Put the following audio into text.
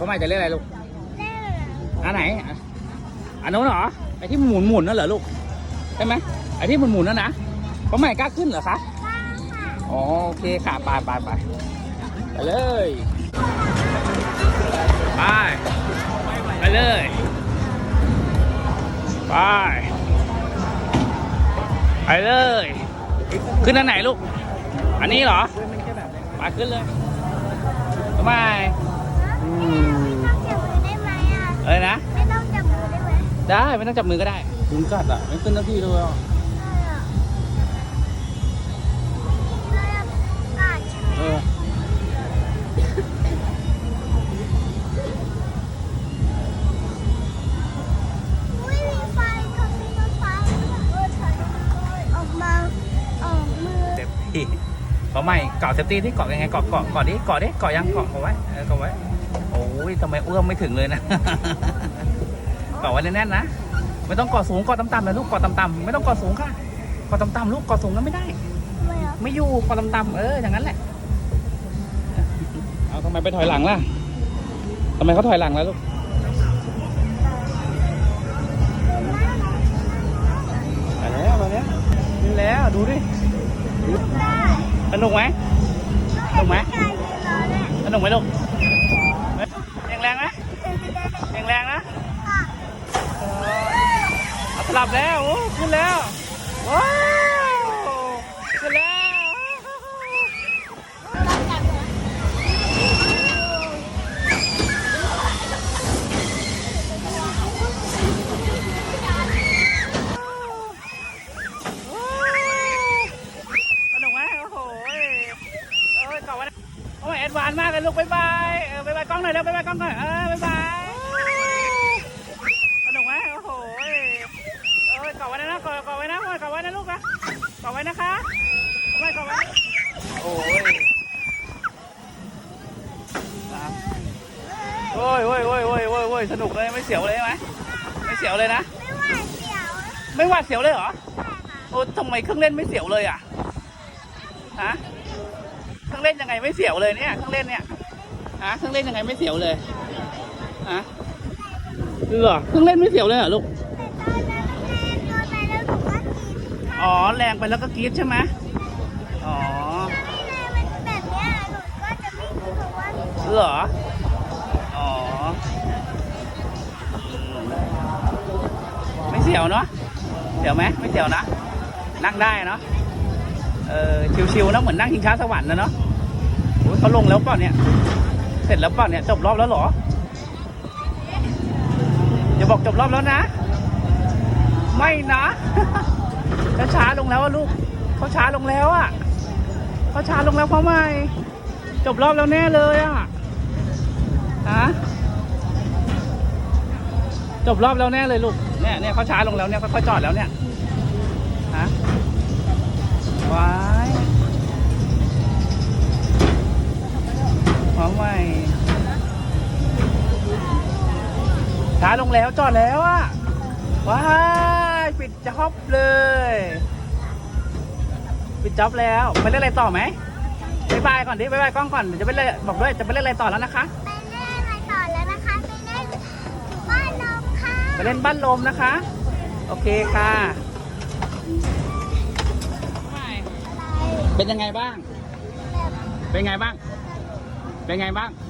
พ่อใหม่จะเล่นอะไรลูกเล่นอันไหนอะอันนู้นเหรอ ไอที่หมุนหมุนๆนั่นเหรอลูก ใช่ไหมไอที่หมุนหมุนๆนั่นนะพ่อใหม่กล้าขึ้นเหรอคะบ้างค่ะอ๋อโอเคค่ะไปไปไปไปเลยไปไปเลยไปไปเลย ขึ้นอันไหนลูก อันนี้เหรอ ไปขึ้นเลยทำไมไม่ ได้ไหมได้ไม่ต้องจับมือก็ได้ยุงกัดอะ ไม่ขึ้นทันทีเลยอะเราอยากกัดใช่ไหมเอออุ้ยมีไฟเขามีรถไฟเออฉันออกมาออกมือเซฟตี้เกาะใหม่เกาะเซฟตี้ที่เกาะยังไงเกาะเกาะเกาะดิเกาะดิเกาะยังเกาะเกาะไว้เออเกาะไว้โอ้ยทำไมเอื้อมไม่ถึงเลยนะ เกาะไว้แน่นๆนะ ไม่ต้องเกาะสูงเกาะต่ำๆนะลูกเกาะต่ำๆไม่ต้องเกาะสูงค่ะเกาะต่ำๆลูกเกาะสูงนั้นไม่ได้ทำไมอะไม่อยู่เกาะต่ำๆเอออย่างนั้นแหละ เอาทำไมไปถอยหลังล่ะทำไมเขาถอยหลังแล้วลูกไปแล้วไปแล้วนี่แล้วดูดิได้สนุกไหมถูกไหมการยืนรอเนี่ยสนุกไหมลูก เอาสลับแล้วโอ้ขึ้นแล้วว้าวขึ้นแล้วโอ้ยแอดวานมากเลยลูกบ๊ายบายเออบ๊ายบายกล้องหน่อยเร็วบ๊ายบายกล้องหน่อยเออบ๊ายบายสนุกไหมโอ้โหเอ้ยเอ้ยเกาะไว้นะเกาะ เกาะไว้นะเกาะไว้นะลูกนะเกาะไว้นะคะไม่เกาะไว้โอ้ยครับโอ้ยโอ้ยโอ้ยโอ้ยโอ้ยโอ้ยสนุกเลยไม่เสียวเลยใช่ไหมไม่เสียวเลยนะไม่ว่าเสียวไม่หวาดเสียวเลยเหรอโอ้ทำไมเครื่องเล่นไม่เสียวเลยอะฮะเครื่องเล่นยังไงไม่เสียวเลยเนี่ยเครื่องเล่นเนี่ยฮะเครื่องเล่นยังไงไม่เสียวเลยฮะเหรอเครื่องเล่นไม่เสียวเลยเหรอลูก แต่ต อนนั้นแรงเกินไปแล้วหนูก็กินถ้าอ๋อ แรงไปแล้วก็กรี๊ดใช่ไหมอ๋อถ้าไม่แรงมันแบบเนี้ยหนูก็จะไม่รู้เพราะว่าเหรอ อ๋ออืมไม่เสียวเนาะ เสียวไหมไม่เสียวนะ นั่งได้เนาะ เออ ชิวๆนะเหมือนนั่งชิงช้าสวรรค์นะเนาะโอ้ยเขาลงแล้วเปล่าเนี่ย เสร็จแล้วเปล่าเนี่ยจบรอบแล้วเหรออย่าบอกจบรอบแล้วนะ ไม่นะ ช้าช้าลงแล้วลูกเขาช้าลงแล้วอะเขาช้าลงแล้วเพราะไม่จบรอบแล้วแน่เลยอะฮะจบรอบแล้วแน่เลยลูกเนี่ยเนี่ยเขาช้าลงแล้วเนี่ยเขาจอดแล้วเนี่ยฮะว้ายพร้อมไหมช้าลงแล้วจอดแล้วอะว้าย ปิดจ็อบเลยปิดจ็อบแล้วไปเล่นอะไรต่อไหมบายบายก่อนดิบายบายกล้องก่อนเดี๋ยวจะไปเล่นบอกด้วยจะไปเล่นอะไรต่อแล้วนะคะไปเล่นอะไรต่อแล้วนะคะไปเล่นบ้านนมค่ะไปเล่นบ้านลมนะคะ โอเคค่ะเป็นยังไงบ้างแบบเป็นไงบ้าง เป็นไงบ้างแ